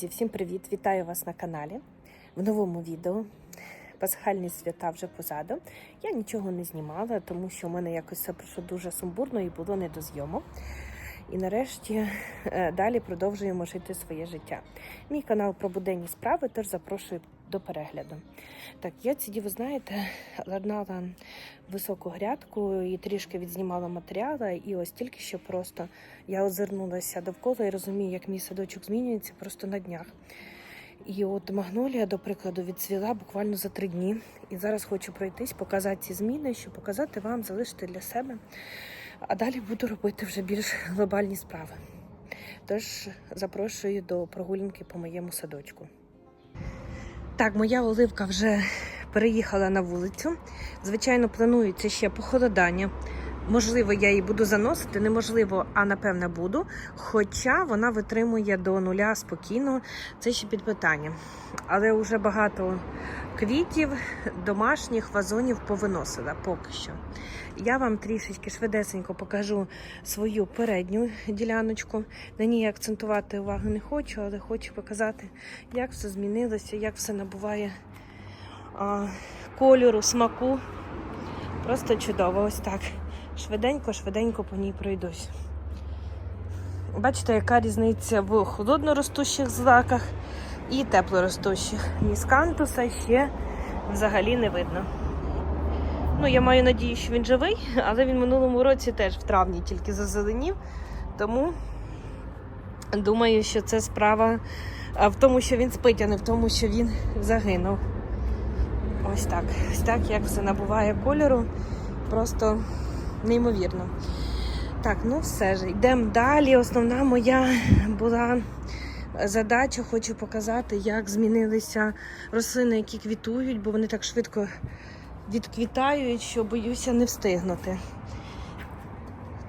Друзі, всім привіт! Вітаю вас на каналі в новому відео. Пасхальні свята вже позаду. Я нічого не знімала, тому що в мене якось все пройшло дуже сумбурно і було не до зйому. І нарешті е, далі продовжуємо жити своє життя. Мій канал про буденні справи, тож запрошую до перегляду. Так, я ці, ви знаєте, ладнала високу грядку і трішки відзнімала матеріали, і ось тільки що просто я озирнулася довкола і розумію, як мій садочок змінюється просто на днях. І от магнолія, до прикладу, відцвіла буквально за три дні. І зараз хочу пройтись, показати ці зміни, щоб показати вам, залишити для себе. А далі буду робити вже більш глобальні справи. Тож запрошую до прогулянки по моєму садочку. Так, моя оливка вже переїхала на вулицю. Звичайно, планується ще похолодання. Можливо, я її буду заносити, неможливо, а напевне буду. Хоча вона витримує до нуля спокійно, це ще під питанням. Але вже багато квітів, домашніх вазонів повиносила поки що. Я вам трішечки швидесенько покажу свою передню діляночку. На ній акцентувати увагу не хочу, але хочу показати, як все змінилося, як все набуває а, кольору, смаку. Просто чудово, ось так. Швиденько, швиденько по ній пройдусь. Бачите, яка різниця в холодноростущих злаках і теплоростущих. Міскантуса ще взагалі не видно. Ну, я маю надію, що він живий, але він минулому році теж в травні тільки зазеленів. Тому думаю, що це справа в тому, що він спить, а не в тому, що він загинув. Ось так. Ось так, як все набуває кольору. Просто неймовірно. Так, ну все ж, йдемо далі. Основна моя була задача, хочу показати, як змінилися рослини, які квітують, бо вони так швидко відквітають, що боюся не встигнути.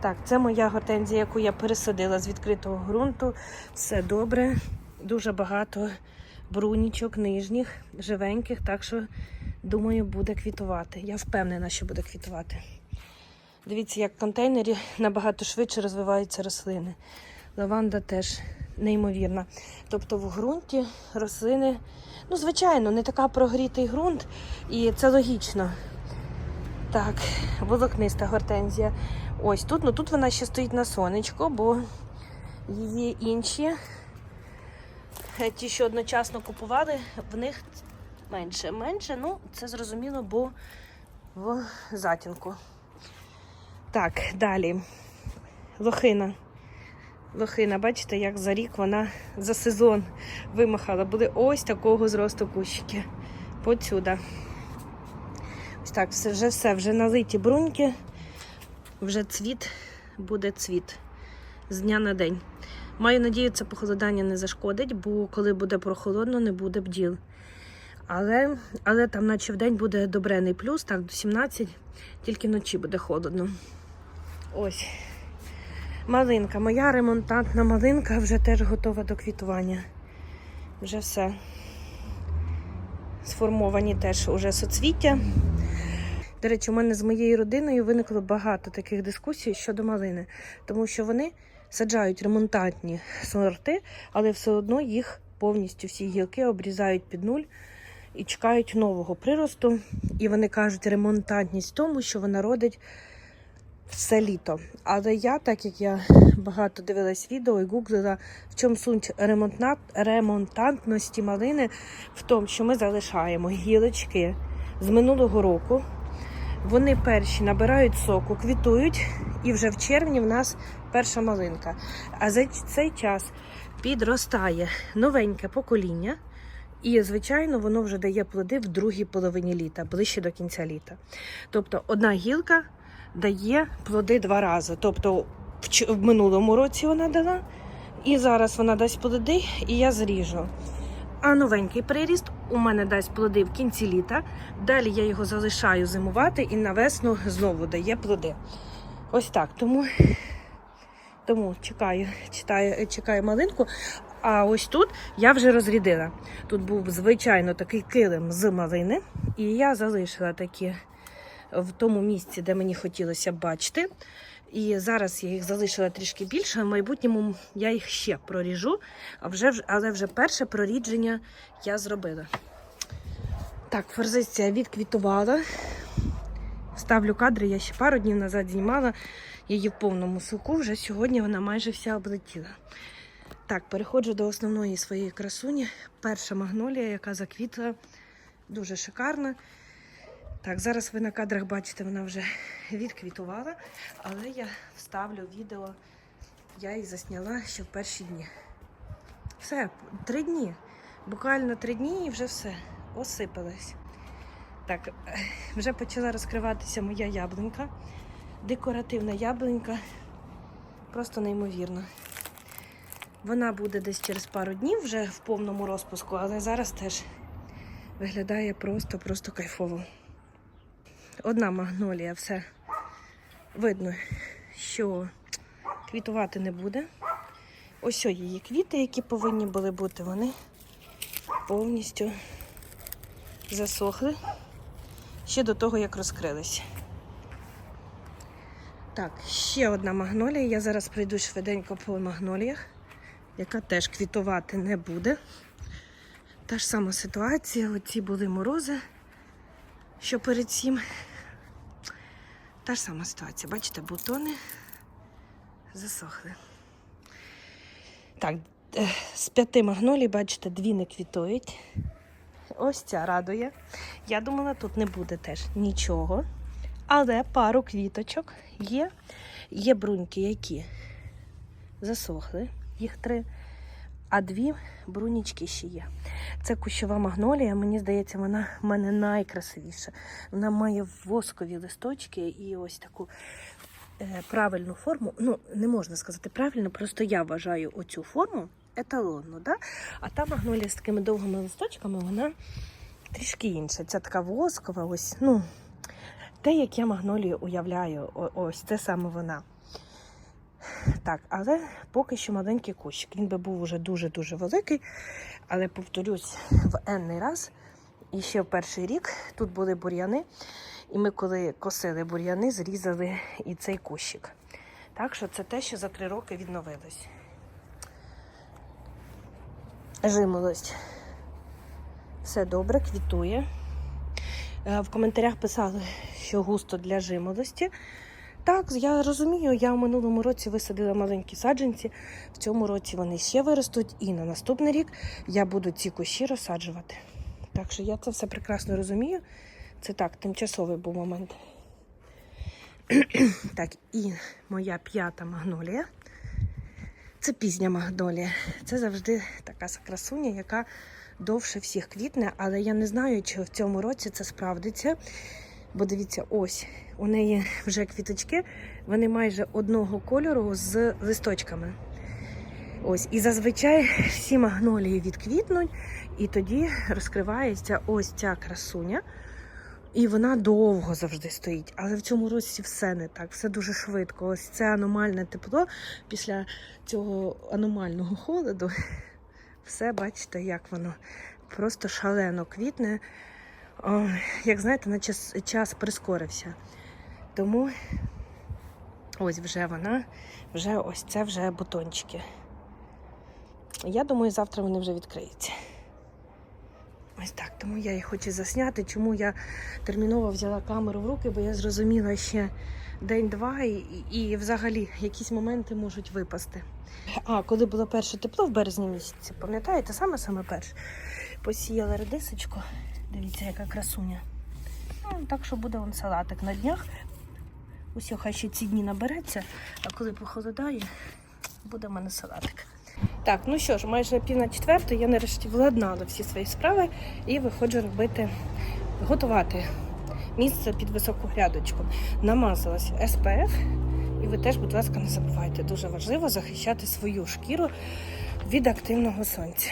Так, це моя гортензія, яку я пересадила з відкритого ґрунту. Все добре, дуже багато брунічок нижніх, живеньких, так що, думаю, буде квітувати. Я впевнена, що буде квітувати. Дивіться, як в контейнері набагато швидше розвиваються рослини. Лаванда теж неймовірна. Тобто в ґрунті рослини, ну, звичайно, не така прогрітий ґрунт, і це логічно. Так, волокниста гортензія. Ось тут, ну тут вона ще стоїть на сонечко, бо її інші, е, ті, що одночасно купували, в них менше. Менше, ну, це зрозуміло, бо в затінку. Так, далі. Лохина. Лохина, бачите, як за рік вона за сезон вимахала. Були ось такого зросту кущики. Поцюда. Ось так, все, вже все, вже налиті бруньки, вже цвіт буде цвіт з дня на день. Маю надію, це похолодання не зашкодить, бо коли буде прохолодно, не буде бділ. Але, але там, наче в день буде добрений плюс, так, до 17, тільки вночі буде холодно. Ось. Малинка. Моя ремонтантна малинка вже теж готова до квітування. Вже все. Сформовані теж уже соцвіття. До речі, у мене з моєю родиною виникло багато таких дискусій щодо малини, тому що вони саджають ремонтантні сорти, але все одно їх повністю всі гілки обрізають під нуль і чекають нового приросту. І вони кажуть, ремонтантність в тому, що вона родить все літо. Але я, так як я багато дивилась відео і гуглила, в чому суть ремонтна... ремонтантності малини, в тому, що ми залишаємо гілочки з минулого року. Вони перші набирають соку, квітують, і вже в червні в нас перша малинка. А за цей час підростає новеньке покоління. І, звичайно, воно вже дає плоди в другій половині літа, ближче до кінця літа. Тобто одна гілка дає плоди два рази. Тобто в, минулому році вона дала, і зараз вона дасть плоди, і я зріжу. А новенький приріст у мене дасть плоди в кінці літа. Далі я його залишаю зимувати і на весну знову дає плоди. Ось так. Тому, тому чекаю, читаю, чекаю малинку. А ось тут я вже розрядила. Тут був звичайно такий килим з малини, і я залишила такі в тому місці, де мені хотілося б бачити. І зараз я їх залишила трішки більше, в майбутньому я їх ще проріжу, а вже, але вже перше прорідження я зробила. Так, форзиція відквітувала. Ставлю кадри, я ще пару днів назад знімала її в повному соку. Вже сьогодні вона майже вся облетіла. Так, переходжу до основної своєї красуні. Перша магнолія, яка заквітла, дуже шикарна. Так, зараз ви на кадрах бачите, вона вже відквітувала, але я вставлю відео, я її засняла ще в перші дні. Все, три дні. Буквально три дні і вже все, осипалось. Так, вже почала розкриватися моя яблунька. Декоративна яблунька. Просто неймовірно. Вона буде десь через пару днів вже в повному розпуску, але зараз теж виглядає просто-просто кайфово. Одна магнолія, все видно, що квітувати не буде. Ось її квіти, які повинні були бути, вони повністю засохли ще до того, як розкрилися. Так, ще одна магнолія. Я зараз пройду швиденько по магноліях, яка теж квітувати не буде. Та ж сама ситуація, оці були морози, що перед цим. Та ж сама ситуація. Бачите, бутони засохли. Так, е, з п'яти магнолій, бачите, дві не квітують. Ось ця радує. Я думала, тут не буде теж нічого. Але пару квіточок є. Є бруньки, які засохли, їх три, а дві брунічки ще є. Це кущова магнолія, мені здається, вона в мене найкрасивіша. Вона має воскові листочки і ось таку е, правильну форму. Ну, не можна сказати правильно, просто я вважаю оцю форму еталонну. Да? А та магнолія з такими довгими листочками, вона трішки інша. Ця така воскова, ось, ну, те, як я магнолію уявляю, ось це саме вона. Так, але поки що маленький кущик. Він би був уже дуже-дуже великий. Але повторюсь в енний раз. І ще в перший рік тут були бур'яни. І ми, коли косили бур'яни, зрізали і цей кущик. Так що це те, що за три роки відновилось. Жимолость. Все добре, квітує. Е, В коментарях писали, що густо для жимолості. Так, я розумію, я в минулому році висадила маленькі саджанці. В цьому році вони ще виростуть, і на наступний рік я буду ці кущі розсаджувати. Так що я це все прекрасно розумію. Це так, тимчасовий був момент. так, і моя п'ята магнолія. Це пізня магнолія. Це завжди така красуня, яка довше всіх квітне, але я не знаю, чи в цьому році це справдиться. Бо дивіться, ось у неї вже квіточки, вони майже одного кольору з листочками. Ось, і зазвичай всі магнолії відквітнуть, і тоді розкривається ось ця красуня. І вона довго завжди стоїть. Але в цьому році все не так, все дуже швидко. Ось це аномальне тепло після цього аномального холоду. Все бачите, як воно просто шалено квітне. Як знаєте, на час, час прискорився. Тому ось вже вона, вже ось це вже бутончики. Я думаю, завтра вони вже відкриються. Ось так, тому я їх хочу засняти. Чому я терміново взяла камеру в руки, бо я зрозуміла ще день-два і, і, взагалі якісь моменти можуть випасти. А, коли було перше тепло в березні місяці, пам'ятаєте, саме саме перше. Посіяла редисочку. Дивіться, яка красуня. Ну, так що буде он салатик на днях. Усього хай ще ці дні набереться, а коли похолодає, буде в мене салатик. Так, ну що ж, майже пів на четверту я нарешті владнала всі свої справи і виходжу робити, готувати місце під високу грядочку. Намазалась СПФ, і ви теж, будь ласка, не забувайте. Дуже важливо захищати свою шкіру від активного сонця.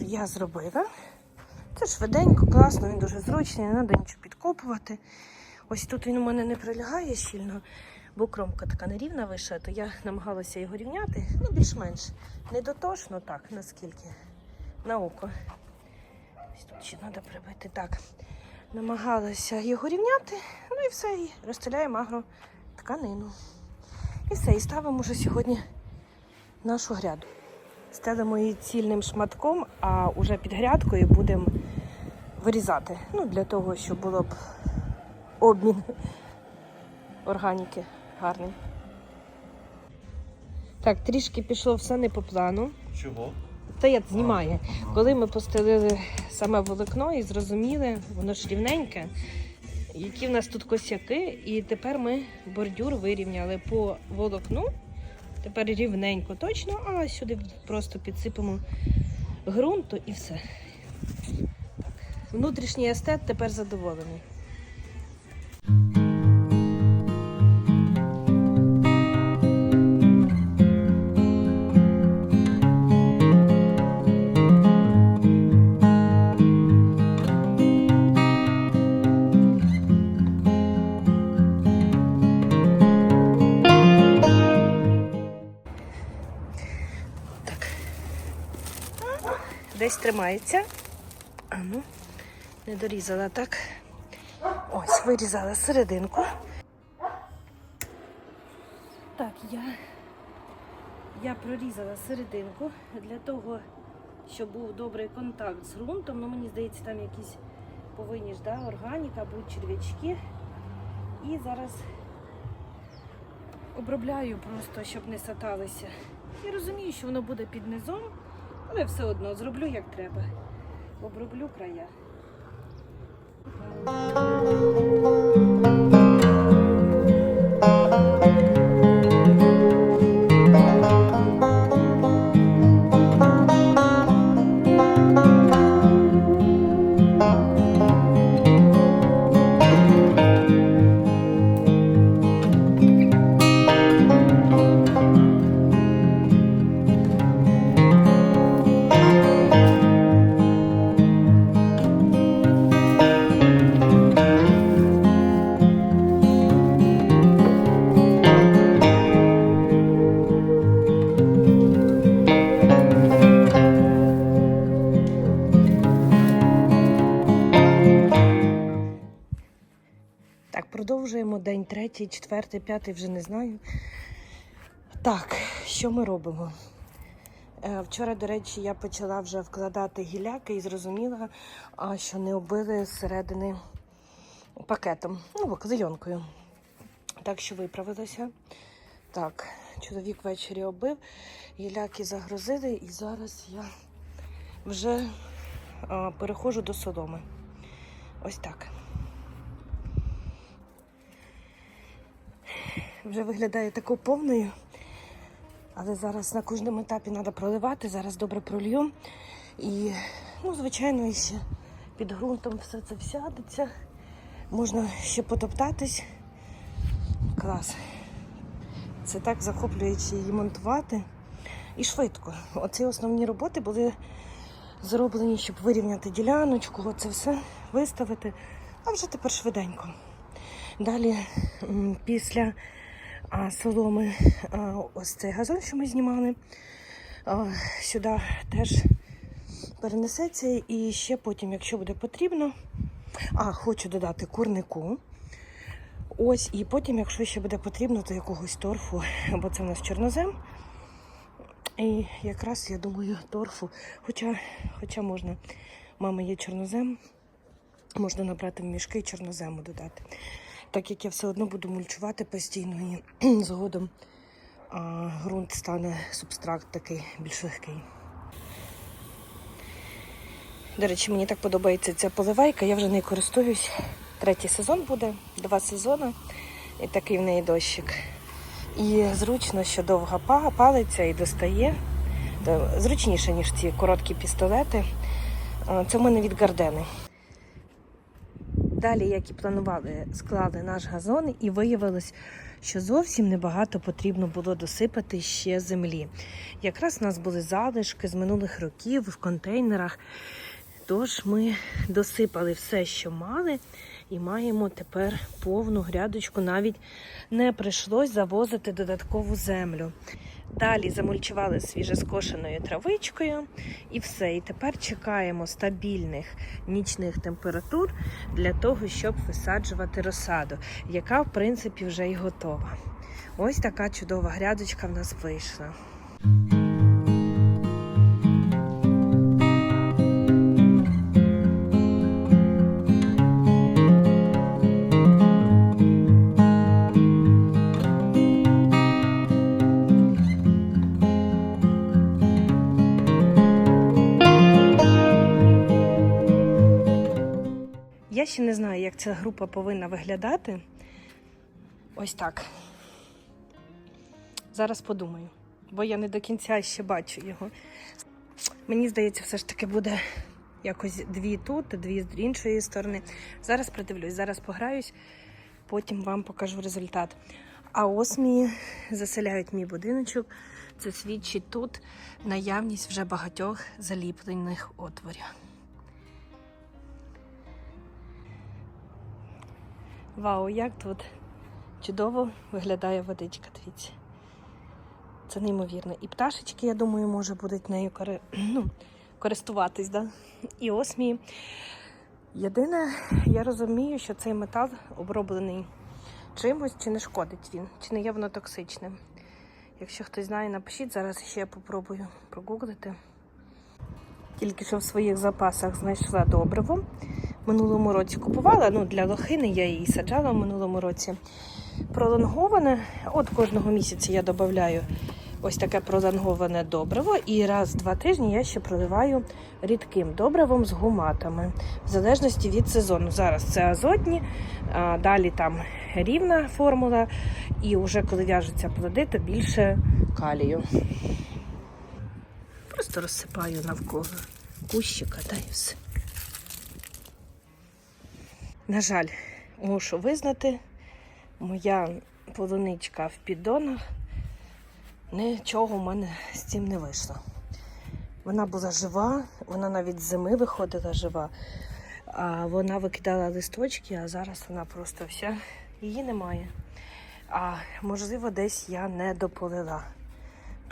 Я зробила. Це швиденько, класно, він дуже зручний, не треба нічого підкопувати. Ось тут він у мене не прилягає щільно, бо кромка така нерівна вийшла, то я намагалася його рівняти. Ну, більш-менш. Не дотошно, так, наскільки. На око. Ось тут ще треба прибити. Так. Намагалася його рівняти, ну і все, і розстеляємо агро тканину. І все, і ставимо вже сьогодні нашу гряду. Стелимо її цільним шматком, а вже під грядкою будемо вирізати. Ну, для того, щоб було б обмін органіки гарний. Так, трішки пішло все не по плану. Чого? Та я знімає. Коли ми постелили саме волокно і зрозуміли, воно ж рівненьке, які в нас тут косяки, і тепер ми бордюр вирівняли по волокну. Тепер рівненько точно, а сюди просто підсипемо ґрунту і все. Внутрішній естет тепер задоволений. Десь тримається. А ну, не дорізала так. Ось, вирізала серединку. Так, я, я прорізала серединку для того, щоб був добрий контакт з ґрунтом. Ну, мені здається, там якісь повинні ж, да, органіка, будуть черв'ячки. І зараз обробляю просто, щоб не саталися. Я розумію, що воно буде під низом, але все одно зроблю як треба. Оброблю края. Продовжуємо день третій, четвертий, п'ятий, вже не знаю. Так, що ми робимо? Е, Вчора, до речі, я почала вже вкладати гіляки і зрозуміла, що не оббили зсередини пакетом, ну, клейонкою. Так що виправилося. Так, чоловік ввечері оббив, гіляки загрузили, і зараз я вже а, переходжу до соломи. Ось так. Вже виглядає такою повною. Але зараз на кожному етапі треба проливати, зараз добре пролью. І, ну, звичайно, і ще під ґрунтом все це всядеться. Можна ще потоптатись. Клас. Це так захоплююче її монтувати. І швидко. Оці основні роботи були зроблені, щоб вирівняти діляночку, це все виставити. А вже тепер швиденько. Далі, після а, соломи, а, ось цей газон, що ми знімали, а, сюди теж перенесеться. І ще потім, якщо буде потрібно, а, хочу додати курнику. Ось, і потім, якщо ще буде потрібно, то якогось торфу, бо це в нас чорнозем. І якраз я думаю, торфу. Хоча, хоча можна, мама є чорнозем, можна набрати в мішки і чорнозему додати. Так як я все одно буду мульчувати постійно і згодом а, ґрунт стане субстракт такий більш легкий. До речі, мені так подобається ця поливайка, я вже нею користуюсь. Третій сезон буде, два сезони. І такий в неї дощик. І зручно, що довга па- палиця і достає. Зручніше, ніж ці короткі пістолети. Це в мене від гардени. Далі, як і планували, склали наш газон, і виявилось, що зовсім небагато потрібно було досипати ще землі. Якраз у нас були залишки з минулих років в контейнерах. Тож ми досипали все, що мали, і маємо тепер повну грядочку. Навіть не прийшлось завозити додаткову землю. Далі замульчували свіжескошеною травичкою і все. І тепер чекаємо стабільних нічних температур для того, щоб висаджувати розсаду, яка в принципі вже й готова. Ось така чудова грядочка в нас вийшла. Ще не знаю, як ця група повинна виглядати. Ось так. Зараз подумаю, бо я не до кінця ще бачу його. Мені здається, все ж таки буде якось дві тут, дві з іншої сторони. Зараз придивлюсь, зараз пограюсь, потім вам покажу результат. А осмії заселяють мій будиночок. Це свідчить тут наявність вже багатьох заліплених отворів. Вау, як тут чудово виглядає водичка, дивіться. Це неймовірно. І пташечки, я думаю, може будуть нею кори... ну, користуватись. Да? І осмії. Єдине, я розумію, що цей метал оброблений чимось, чи не шкодить він, чи не є воно токсичним. Якщо хтось знає, напишіть, зараз ще я попробую прогуглити. Тільки що в своїх запасах знайшла добриво. Минулому році купувала, ну для лохини я її саджала в минулому році. Пролонговане. От кожного місяця я додаю ось таке пролонговане добриво. І раз в два тижні я ще проливаю рідким добривом з гуматами, в залежності від сезону. Зараз це азотні, а далі там рівна формула, і вже коли в'яжуться плоди, то більше калію. Просто розсипаю навколо кущика та і все. На жаль, мушу визнати, моя полуничка в піддонах нічого в мене з цим не вийшло. Вона була жива, вона навіть з зими виходила жива, а вона викидала листочки, а зараз вона просто вся, її немає. А можливо, десь я не дополила.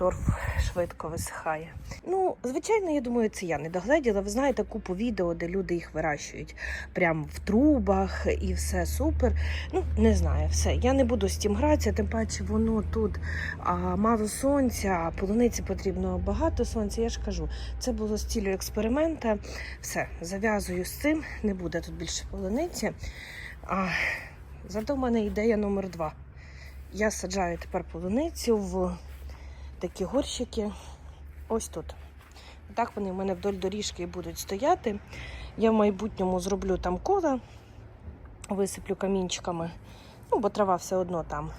Торф швидко висихає. Ну, звичайно, я думаю, це я не догледіла. Ви знаєте купу відео, де люди їх вирощують прямо в трубах і все супер. Ну, не знаю, все. Я не буду з тим гратися, тим паче воно тут а, мало сонця, а полуниці потрібно багато сонця. Я ж кажу, це було з цілею експеримента. Все, зав'язую з цим, не буде тут більше полуниці. А, зато в мене ідея номер два. Я саджаю тепер полуницю в такі горщики ось тут. Так вони в мене вдоль доріжки будуть стояти. Я в майбутньому зроблю там кола, висиплю камінчиками, ну, бо трава все одно там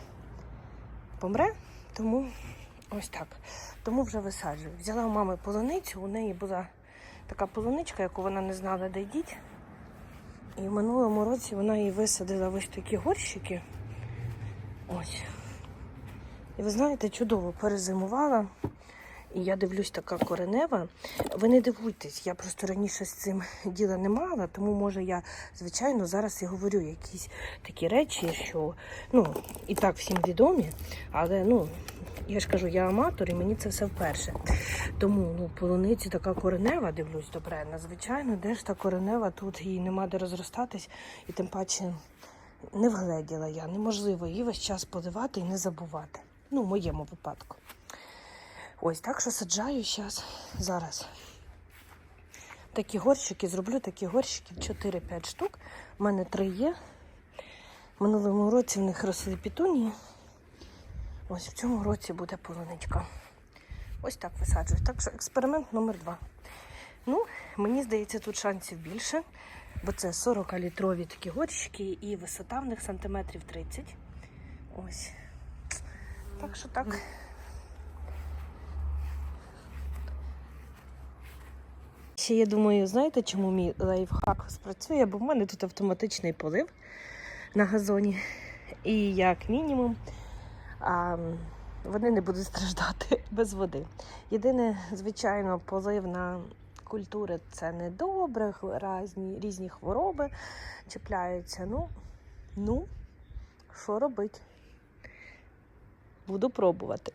помре, тому ось так. Тому вже висаджую. Взяла у мами полуницю, у неї була така полуничка, яку вона не знала, де діть. І в минулому році вона її висадила ось такі горщики. Ось. І ви знаєте, чудово перезимувала. І я дивлюсь, така коренева. Ви не дивуйтесь, я просто раніше з цим діла не мала, тому може я, звичайно, зараз і говорю якісь такі речі, що ну, і так всім відомі, але ну, я ж кажу, я аматор і мені це все вперше. Тому ну, полуниці така коренева, дивлюсь добре. Надзвичайно, де ж та коренева, тут їй нема де розростатись, і тим паче не вгледіла я. Неможливо її весь час поливати і не забувати. Ну, в моєму випадку. Ось так що саджаю зараз. Зараз. Такі горщики, зроблю такі горщики 4-5 штук. У мене три є. В минулому році в них росли пітунії. Ось в цьому році буде полуничка. Ось так висаджую. Так що експеримент номер два. Ну, мені здається, тут шансів більше, бо це 40-літрові такі горщики і висота в них сантиметрів 30. Ось. Так що так. Ще я думаю, знаєте, чому мій лайфхак спрацює? Бо в мене тут автоматичний полив на газоні. І як мінімум а, вони не будуть страждати без води. Єдине, звичайно, полив на культури це недобре, різні, різні хвороби чіпляються. Ну, ну, що робити? Буду пробувати.